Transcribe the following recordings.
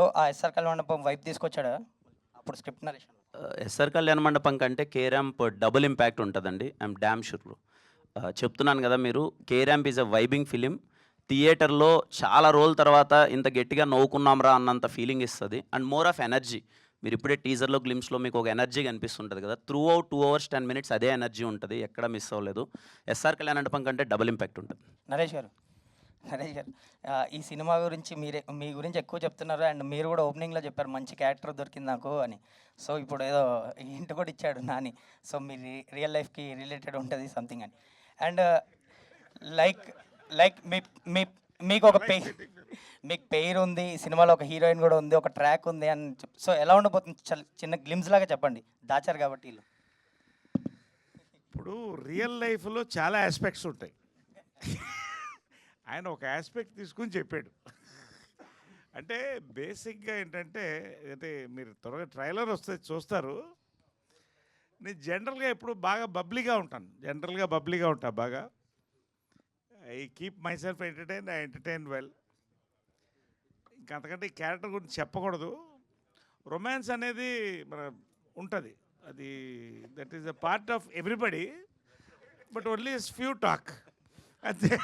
ఆ ఎస్ఆర్ కళ్యాణ మండపం వైపు తీసుకొచ్చాడా? అప్పుడు script narration. SR Kalyana Mandapam కంటే కే ర్యాంప్ డబుల్ ఇంపాక్ట్ ఉంటుందండి. ఐఎమ్ డ్యామ్ షూర్ చెప్తున్నాను కదా మీరు K ramp is a vibing film. థియేటర్లో చాలా రోజుల తర్వాత ఇంత గట్టిగా నవ్వుకున్నాంరా అన్నంత ఫీలింగ్ ఇస్తుంది. And more of energy. మీరు ఇప్పుడే టీజర్లో గ్లిమ్స్లో మీకు ఒక ఎనర్జీ కనిపిస్తుంటుంది కదా. Throughout two hours ten minutes అదే ఎనర్జీ ఉంటుంది. ఎక్కడ మిస్ అవ్వలేదు. ఎస్ఆర్ కళ్యాణ మండపం కంటే డబుల్ ఇంపాక్ట్ ఉంటుంది. నరేష్ గారు నరేష్ గారు ఈ సినిమా గురించి మీరే మీ గురించి ఎక్కువ చెప్తున్నారు అండ్ మీరు కూడా ఓపెనింగ్లో చెప్పారు మంచి క్యారెక్టర్ దొరికింది నాకు అని. సో ఇప్పుడు ఏదో ఇంటి కూడా ఇచ్చాడు నాని. సో మీ రియల్ లైఫ్కి రిలేటెడ్ ఉంటుంది సంథింగ్ అని. అండ్ లైక్ లైక్ మీ మీ మీకు ఒక పే మీకు పేరు ఉంది సినిమాలో ఒక హీరోయిన్ కూడా ఉంది ఒక ట్రాక్ ఉంది అని సో ఎలా ఉండబోతుంది చిన్న గ్లిమ్స్ లాగా చెప్పండి. దాచారు కాబట్టి వీళ్ళు. ఇప్పుడు రియల్ లైఫ్లో చాలా ఆస్పెక్ట్స్ ఉంటాయి. ఆయన ఒక ఆస్పెక్ట్ తీసుకుని చెప్పాడు. అంటే బేసిక్గా ఏంటంటే అంటే మీరు త్వరగా ట్రైలర్ వస్తే చూస్తారు. నేను జనరల్గా ఎప్పుడు బాగా బబ్లీగా ఉంటాను. జనరల్గా బబ్లీగా ఉంటా బాగా. I keep myself entertain I entertain well ఇంకంతకంటే ఈ క్యారెక్టర్ గురించి చెప్పకూడదు. రొమాన్స్ అనేది మన ఉంటుంది. అది that is a part of everybody but only is few talk అంతే.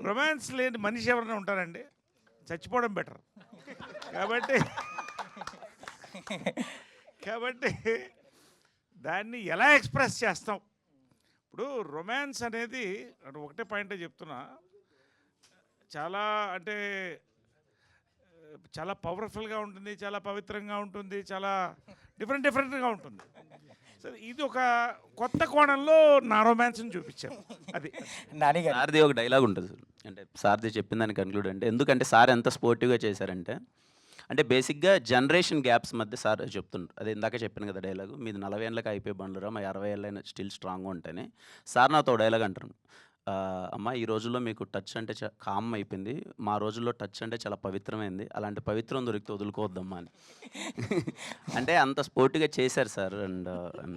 రొమాన్స్ లేని మనిషి ఎవరైనా ఉంటారండి చచ్చిపోవడం బెటర్. కాబట్టి కాబట్టి దాన్ని ఎలా ఎక్స్ప్రెస్ చేస్తాం? ఇప్పుడు రొమాన్స్ అనేది అంటే ఒకటే పాయింటే చెప్తున్నా చాలా అంటే చాలా పవర్ఫుల్గా ఉంటుంది చాలా పవిత్రంగా ఉంటుంది చాలా డిఫరెంట్ డిఫరెంట్గా ఉంటుంది. సరే ఇది ఒక కొత్త కోణంలో నా రొమాన్స్ని చూపించాను అది. ఒక డైలాగ్ ఉంటుంది సార్ అంటే సార్ది చెప్పిన దాన్ని కన్క్లూడ్ అంటే ఎందుకంటే సార్ ఎంత స్పోర్టివ్గా చేశారంటే అంటే బేసిక్గా జనరేషన్ గ్యాప్స్ మధ్య సార్ చెప్తుండ్రు. అదే ఇందాక చెప్పాను కదా డైలాగ్ మీది నలభై ఏళ్ళకి అయిపోయి బండ్లురా మా అరవై ఏళ్ళైనా స్టిల్ స్ట్రాంగ్గా ఉంటాయని సార్ నాతో డైలాగ్ అంటారు "ఆ, అమ్మ ఈ రోజుల్లో మీకు టచ్ అంటే కామ్ అయిపోయింది. మా రోజుల్లో టచ్ అంటే చాలా పవిత్రమైంది. అలాంటి పవిత్రం దొరికితే వదులుకోవద్దమ్మా అని. అంటే అంత స్పోర్టివ్గా చేశారు సార్. అండ్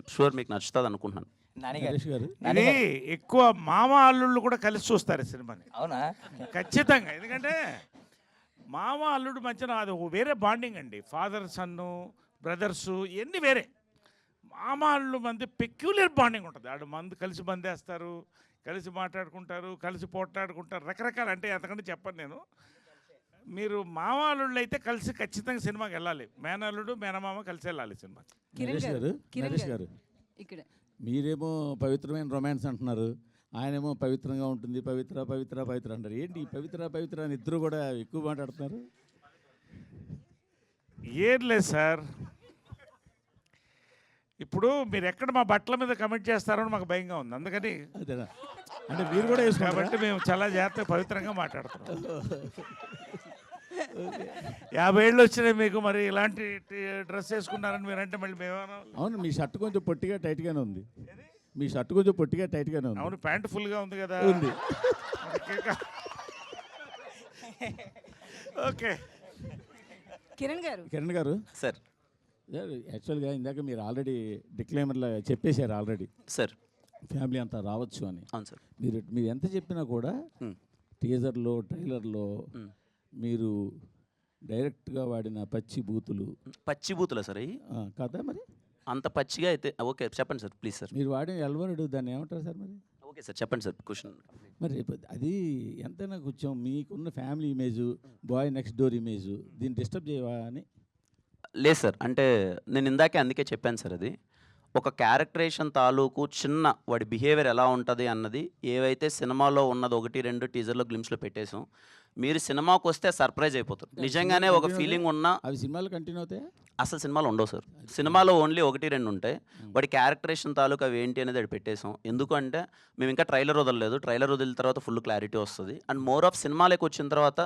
షూర్ మీకు నచ్చుతుంది అనుకుంటున్నాను నాని గారు నరేష్ గారు నాని ఇది. ఎక్కువ మామ అల్లుళ్ళు కూడా కలిసి చూస్తారు సినిమాని. అవునా? ఖచ్చితంగా. ఎందుకంటే మామ అల్లుడు మధ్యన అది ఒక వేరే బాండింగ్ అండి. ఫాదర్ సన్ను బ్రదర్సు ఇవన్నీ వేరే. మామ అల్లుడు మంది పెక్యులర్ బాండింగ్ ఉంటుంది. ఆడు మందు కలిసి బందేస్తారు కలిసి మాట్లాడుకుంటారు కలిసి పోట్లాడుకుంటారు రకరకాల. అంటే అంతకంటే చెప్పను నేను. మీరు మామ అల్లుళ్ళు అయితే కలిసి ఖచ్చితంగా సినిమాకి వెళ్ళాలి. మేనల్లుడు మేనమామ కలిసి వెళ్ళాలి సినిమాకి. కిరణ్ గారు. ఇక్కడ మీరేమో పవిత్రమైన రొమాన్స్ అంటున్నారు. ఆయనేమో పవిత్రంగా ఉంటుంది పవిత్ర పవిత్ర పవిత్ర అంటారు. ఏంటి ఈ పవిత్ర పవిత్ర అని ఇద్దరు కూడా ఎక్కువ మాట్లాడుతున్నారు? ఏం లేదు సార్. ఇప్పుడు మీరు ఎక్కడ మా బట్టల మీద కమెంట్ చేస్తారో అని మాకు భయంగా ఉంది. అందుకని అదేనా? అంటే మీరు కూడా కాబట్టి మేము చాలా జాగ్రత్తగా పవిత్రంగా మాట్లాడుతున్నాం. యాభై ఏళ్ళు వచ్చినాయి మీకు మరి ఇలాంటి డ్రెస్ వేసుకున్నారని మీరంటే మళ్ళీ మేమేమన్నా అవును మీ షర్ట్ కొంచెం పొట్టిగా టైట్గానే ఉంది. మీ షర్ట్ కొంచెం పొట్టిగా టైట్గానే ఉంది. అవును ప్యాంట్ ఫుల్గా ఉంది కదా. ఉంది. ఓకే. కిరణ్ గారు. కిరణ్ గారు? సార్. యాక్చువల్గా ఇందాక మీరు ఆల్రెడీ డిక్లైమర్లో చెప్పేశారు ఆల్రెడీ. సార్. ఫ్యామిలీ అంతా రావచ్చు అని. అవును సార్. మీరు మీరు ఎంత చెప్పినా కూడా. టీజర్లో ట్రైలర్లో. మీరు డైరెక్ట్గా వాడిన పచ్చి బూతులు. పచ్చి బూతులా సార్ అవి ఆ, కదా మరి? అంత పచ్చిగా అయితే ఓకే చెప్పండి సార్ ప్లీజ్ సార్. మీరు వాడిన ఎల్వరుడు దాన్ని ఏమంటారు సార్ మరి? ఓకే సార్ చెప్పండి సార్ క్వశ్చన్. మరి ఇప్పుడు అది ఎంతైనా కొంచెం మీకున్న family image boy next door image దీన్ని డిస్టర్బ్ చేయవా అని? లేదు సార్ అంటే నేను ఇందాకే అందుకే చెప్పాను సార్ అది. ఒక క్యారెక్టరేషన్ తాలూకు చిన్న వాడి బిహేవియర్ ఎలా ఉంటుంది అన్నది ఏవైతే సినిమాలో ఉన్నది ఒకటి రెండు టీజర్లో గ్లిమ్స్లో పెట్టేసాం మీరు సినిమాకి వస్తే సర్ప్రైజ్ అయిపోతారు. నిజంగానే ఒక ఫీలింగ్ ఉన్న అవి సినిమాలు కంటిన్యూ అవుతాయా? అసలు సినిమాలు ఉండవు సార్. సినిమాలో ఓన్లీ ఒకటి రెండు ఉంటాయి. వాడి క్యారెక్టరేషన్ తాలూకు అవి ఏంటి అనేది అది పెట్టేసాం. ఎందుకంటే మేము ఇంకా ట్రైలర్ వదలలేదు. ట్రైలర్ వదిలిన తర్వాత ఫుల్ క్లారిటీ వస్తుంది. అండ్ మోర్ ఆఫ్ సినిమాలోకి వచ్చిన తర్వాత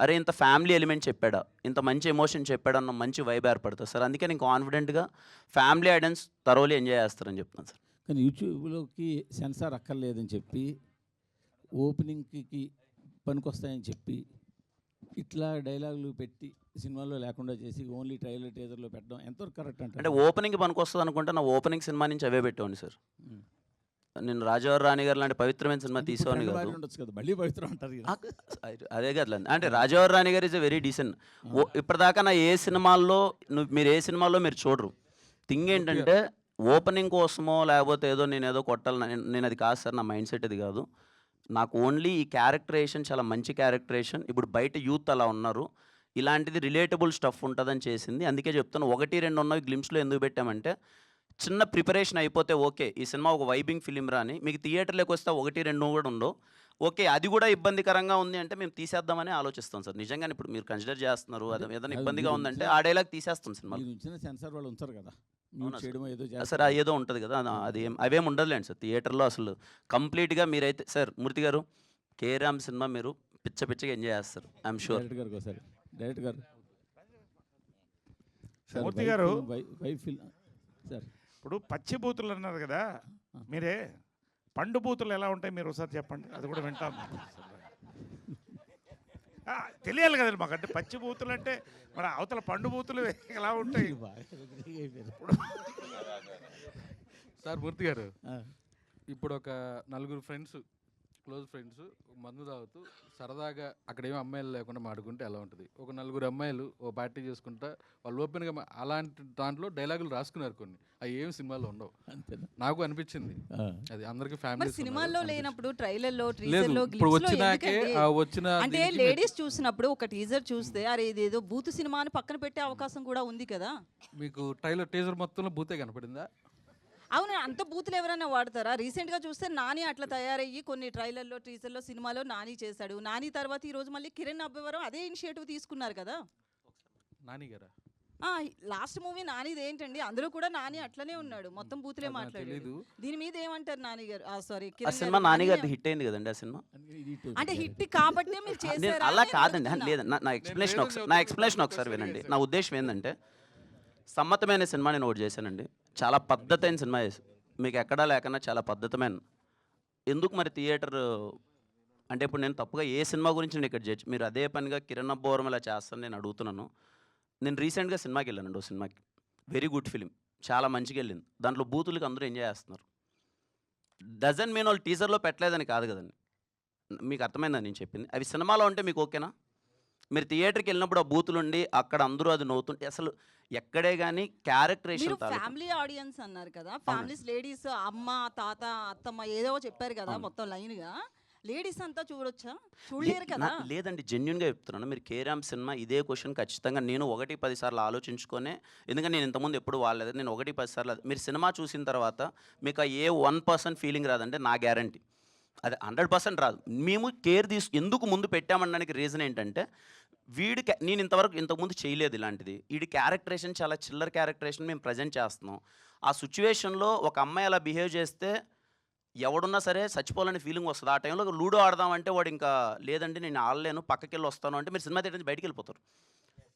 అరే ఇంత ఫ్యామిలీ ఎలిమెంట్ చెప్పాడా? ఇంత మంచి ఎమోషన్ చెప్పాడా? అన్న మంచి వైబ్ ఏర్పడుతుంది సార్. అందుకే నేను కాన్ఫిడెంట్గా ఫ్యామిలీ ఐడెన్స్ తరోలీ ఎంజాయ్ చేస్తారని చెప్తున్నాను సార్. కానీ యూట్యూబ్లోకి సెన్సార్ అక్కర్లేదని చెప్పి ఓపెనింగ్కి పనికొస్తాయని చెప్పి ఇట్లా డైలాగులు పెట్టి సినిమాలో లేకుండా చేసి ఓన్లీ ట్రైలర్ టీజర్లో పెట్టడం ఎంతవరకు కరెక్ట్ అంటే అంటే ఓపెనింగ్ పనికి వస్తుంది అనుకుంటే నా ఓపెనింగ్ సినిమా నుంచి అవే పెట్టండి సార్. నేను రాజావారి రాణి గారు లాంటి పవిత్రమైన సినిమా ఫ్రెండ్ కాదు. ఉండొచ్చు కదా మళ్ళీ పవిత్రం అంటారు కదా. ఆ, అదే కదా అంటే రాజావారి రాణి గారు ఇస్ ఎ వెరీ డీసెంట్. ఓ ఇప్పటిదాకా నా ఏ సినిమాల్లో నువ్వు మీరు ఏ సినిమాల్లో మీరు చూడరు. థింగ్ ఏంటంటే ఓపెనింగ్ కోసమో లేకపోతే ఏదో నేను ఏదో కొట్టాలి నేను- నేను అది కాదు సార్ నా మైండ్ సెట్ అది కాదు. నాకు ఓన్లీ ఈ క్యారెక్టరేషన్ చాలా మంచి క్యారెక్టరేషన్. ఇప్పుడు బయట యూత్ అలా ఉన్నారు. ఇలాంటిది రిలేటబుల్ స్టఫ్ ఉంటుందని చేసింది. అందుకే చెప్తాను ఒకటి రెండు ఉన్నవి గ్లిమ్స్లో ఎందుకు పెట్టామంటే చిన్న ప్రిపరేషన్ అయిపోతే ఓకే ఈ సినిమా ఒక వైబింగ్ ఫిలిం రా అని మీకు థియేటర్లోకి వస్తే ఒకటి రెండు కూడా ఉండవు. ఓకే అది కూడా ఇబ్బందికరంగా ఉంది అంటే మేము తీసేద్దామని ఆలోచిస్తాం సార్. నిజంగానే ఇప్పుడు మీరు కన్సిడర్ చేస్తున్నారు అది ఏదైనా ఇబ్బందిగా ఉందంటే. ఆ డైలాగ్ తీసేస్తాం సినిమా సెన్సార్ వాళ్ళు ఉంచారు కదా. సార్? ఏదో ఉంటుంది కదా అది- అది ఏం అవేం ఉండదులేండి సార్ థియేటర్లో అసలు కంప్లీట్గా మీరైతే సార్ మూర్తి గారు కే రామ్ సినిమా మీరు పిచ్చ పిచ్చగా ఎంజాయ్ చేస్తారు ఐఎమ్ షూర్. డైరెక్ట్ గారు మూర్తి గారు. సార్. ఇప్పుడు పచ్చి బూతులు అన్నారు కదా మీరే పండు బూతులు ఎలా ఉంటాయి మీరు ఒకసారి చెప్పండి అది కూడా వింటాను ఆ, తెలియాలి కదండి మాకు అంటే పచ్చి బూతులు అంటే మన అవతల పండు బూతులు ఎలా ఉంటాయి. సార్ మూర్తి గారు ఇప్పుడు ఒక నలుగురు ఫ్రెండ్స్ క్లోజ్ ఫ్రెండ్స్ మందు తాగుతూ సరదాగా అక్కడ ఏమి అమ్మాయిలు లేకుండా మాడుకుంటే ఎలా ఉంటుంది? ఒక నలుగురు అమ్మాయిలు ఓ పార్టీ చేసుకుంటా వాళ్ళు ఓపెన్గా అలాంటి దాంట్లో డైలాగులు రాసుకున్నారు కొన్ని. అవి ఏం సినిమాలో ఉండవు. నాకు అనిపించింది. అది అందరికి ఫ్యామిలీ సినిమాల్లో లేనప్పుడు ట్రైలర్లో ట్రీజర్లో ఇప్పుడు వచ్చినాకే వచ్చిన అంటే లేడీస్ చూసినప్పుడు ఒక టీజర్ చూస్తే అరే ఇదేదో బూతు సినిమా అని పక్కన పెట్టే అవకాశం కూడా ఉంది కదా? మీకు ట్రైలర్ టీజర్ మొత్తంలో బూతే కనపడిందా? అవును అంత బూతులు ఎవరైనా వాడతారా? రీసెంట్గా చూస్తే నాని అట్లా తయారయ్యి కొన్ని ట్రైలర్లో టీజర్లో సినిమాలో నాని చేశాడు. నాని తర్వాత ఈ రోజు మళ్ళీ కిరణ్ అబ్బవరం అదే ఇనిషియేటివ్ తీసుకున్నారు కదా? నాని గారా? లాస్ట్ మూవీ నానిది ఏంటండి? అందులో కూడా నాని అట్లనే ఉన్నాడు. మొత్తం బూతులే తెలీదు. దీని మీద ఏమంటారు నాని గారు? సారీ ఆ సినిమా నాన్నగారిది హిట్ అయింది కదండి ఆ సినిమా? అంటే. హిట్ కాబట్టే మీరు నేను చేశారా అలా కాదండి. లేదు నా- ఎక్స్ప్లెనేషన్ ఒకసారి నా ఎక్స్ప్లెనేషన్ ఒకసారి వినండి. నా ఉద్దేశం ఏంటంటే సమ్మతమైన సినిమా నేను ఒకటి చేశానండి. చాలా పద్ధతైన సినిమా చేసి మీకు ఎక్కడా లేకన్నా చాలా పద్ధతమైన. ఎందుకు మరి థియేటర్ అంటే ఇప్పుడు నేను తప్పుగా ఏ సినిమా గురించి నేను ఇక్కడ చేయొచ్చు మీరు అదే పనిగా కిరణ్ అబ్బోరం ఇలా చేస్తాను నేను అడుగుతున్నాను. నేను రీసెంట్గా సినిమాకి వెళ్ళానండి ఓ సినిమాకి. వెరీ గుడ్ ఫిలిం చాలా మంచిగా వెళ్ళింది. దాంట్లో బూతులకి అందరూ ఎంజాయ్ చేస్తున్నారు. డజన్ మీన్ వాళ్ళు టీజర్లో పెట్టలేదని కాదు కదండి. మీకు అర్థమైందని నేను చెప్పింది? అవి సినిమాలో ఉంటే మీకు ఓకేనా? మీరు థియేటర్కి వెళ్ళినప్పుడు ఆ బూతులు ఉండి అక్కడ అందరూ అది నవ్వుతుంటే అసలు ఎక్కడే కానీ క్యారెక్టరేషన్ ఫ్యామిలీ ఆడియన్స్ అన్నారు కదా ఫ్యామిలీస్ లేడీస్ అమ్మ తాత అత్తమ్మ ఏదో చెప్పారు కదా. మొత్తం లైన్గా లేడీస్ అంతా చూడొచ్చా? చూడలేరు కదా? లేదండి జెన్యున్గా చెప్తున్నాను. మీరు కేరామ్ సినిమా ఇదే క్వశ్చన్ ఖచ్చితంగా నేను ఒకటి పది సార్లు ఆలోచించుకొనే ఎందుకంటే నేను ఇంతకుముందు ఎప్పుడు వాడలేదు నేను ఒకటి పది సార్లు మీరు సినిమా చూసిన తర్వాత మీకు ఆ ఏ వన్ పర్సెంట్ ఫీలింగ్ రాదంటే నా గ్యారంటీ. అది హండ్రెడ్ పర్సెంట్ రాదు. మేము కేర్ తీసు ఎందుకు ముందు పెట్టామనడానికి రీజన్ ఏంటంటే వీడి నేను ఇంతవరకు ఇంతకుముందు చేయలేదు ఇలాంటిది. వీడి క్యారెక్టరేషన్ చాలా చిల్లర క్యారెక్టరేషన్ మేము ప్రజెంట్ చేస్తున్నాం. ఆ సిచ్యువేషన్లో ఒక అమ్మాయి అలా బిహేవ్ చేస్తే ఎవడున్నా సరే చచ్చిపోవాలని ఫీలింగ్ వస్తుంది. ఆ టైంలో లూడో ఆడదామంటే వాడు ఇంకా లేదండి నేను ఆడలేను పక్కకి వెళ్ళి వస్తాను అంటే మీరు సినిమా థియేటర్ నుంచి బయటికి వెళ్ళిపోతారు.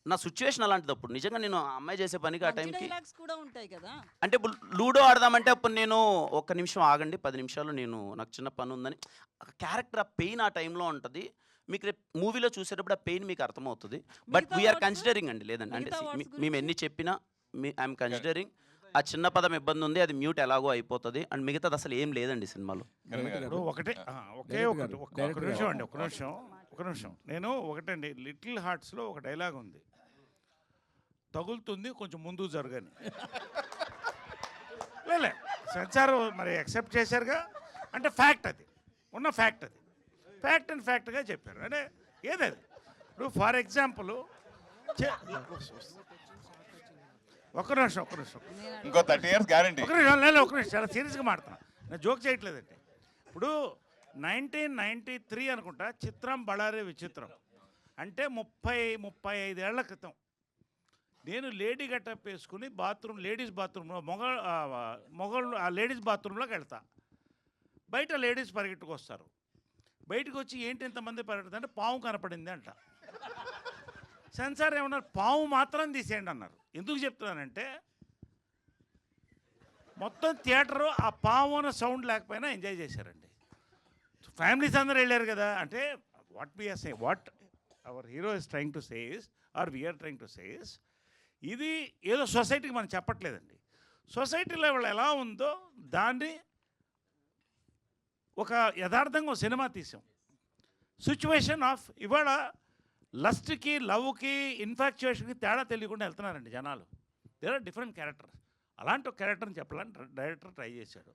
నా సిచ్యువేషన్ అలాంటిది అప్పుడు. నిజంగా నేను ఆ అమ్మాయి చేసే పనికి ఆ టైంకి డైలాగ్స్ కూడా ఉంటాయి కదా. అంటే ఇప్పుడు లూడో ఆడదామంటే అప్పుడు నేను ఒక్క నిమిషం ఆగండి పది నిమిషాలు నేను నాకు చిన్న పని ఉందని. క్యారెక్టర్ ఆ పెయిన్ ఆ టైంలో ఉంటుంది. మీకు రేపు మూవీలో చూసేటప్పుడు ఆ పెయిన్ మీకు అర్థమవుతుంది. But we are? కన్సిడరింగ్ అండి లేదండి. అంటే మీ- మేము? ఎన్ని చెప్పినా మీ ఐఎమ్ కన్సిడరింగ్ ఆ చిన్న పదం ఇబ్బంది ఉంది అది మ్యూట్ ఎలాగో అయిపోతుంది. అండ్ మిగతాది అసలు ఏం లేదండి సినిమాలో. ఇప్పుడు. ఒకటే ఆ, ఒకే ఒకటి ఒక్క- ఒక్క నిమిషం. అండి ఒక నిమిషం ఒక నిమిషం. నేను ఒకటండి లిటిల్ హార్ట్స్లో ఒక డైలాగ్ ఉంది. తగులుతుంది కొంచెం ముందు జరగని. లేలే సెన్సార్ మరి యాక్సెప్ట్ చేశారుగా? అంటే ఫ్యాక్ట్ అది. ఉన్న ఫ్యాక్ట్ అది. ఫ్యాక్ట్ అండ్ ఫ్యాక్ట్గా చెప్పారు. అంటే ఏదది? ఇప్పుడు ఫర్ ఎగ్జాంపుల్ ఒక్క నిమిషం ఒక్క నిమిషం. ఇంకో థర్టీ ఇయర్స్ గ్యారంటీ ఒక నిమిషం లేదు ఒక నిమిషం. చాలా సీరియస్గా మాడుతున్నా నేను జోక్ చేయట్లేదండి. ఇప్పుడు నైన్టీన్ నైంటీ త్రీ అనుకుంటా చిత్రం బళారే విచిత్రం. అంటే ముప్పై ముప్పై ఐదేళ్ళ క్రితం. నేను లేడీ గెటప్ వేసుకుని బాత్రూమ్ లేడీస్ బాత్రూంలో మొగ మొగళ్ళు ఆ లేడీస్ బాత్రూంలోకి వెళ్తా. బయట లేడీస్ పరిగెట్టుకు వస్తారు బయటకు వచ్చి ఏంటి ఇంతమంది పరిగెడుతుంది అంటే పాము కనపడింది అంట. సెన్సార్ ఏమన్నారు? పాము మాత్రం తీసేయండి అన్నారు. ఎందుకు చెప్తున్నానంటే మొత్తం థియేటరు ఆ పాము అన్న సౌండ్ లేకపోయినా ఎంజాయ్ చేశారండి. ఫ్యామిలీస్ అందరూ వెళ్ళారు కదా. అంటే what we are say what our hero is trying to says or we are trying to says ఇది ఏదో సొసైటీకి మనం చెప్పట్లేదండి. సొసైటీలో లెవెల్ ఎలా ఉందో దాన్ని ఒక యథార్థంగా సినిమా తీసాం. సిచ్యువేషన్ ఆఫ్ ఇవాళ లస్ట్కి లవ్కి ఇన్ఫాక్చుయేషన్కి తేడా తెలియకుండా వెళ్తున్నారండి జనాలు. There are different characters. అలాంటి ఒక క్యారెక్టర్ని చెప్పాలని డైరెక్టర్ ట్రై చేశాడు.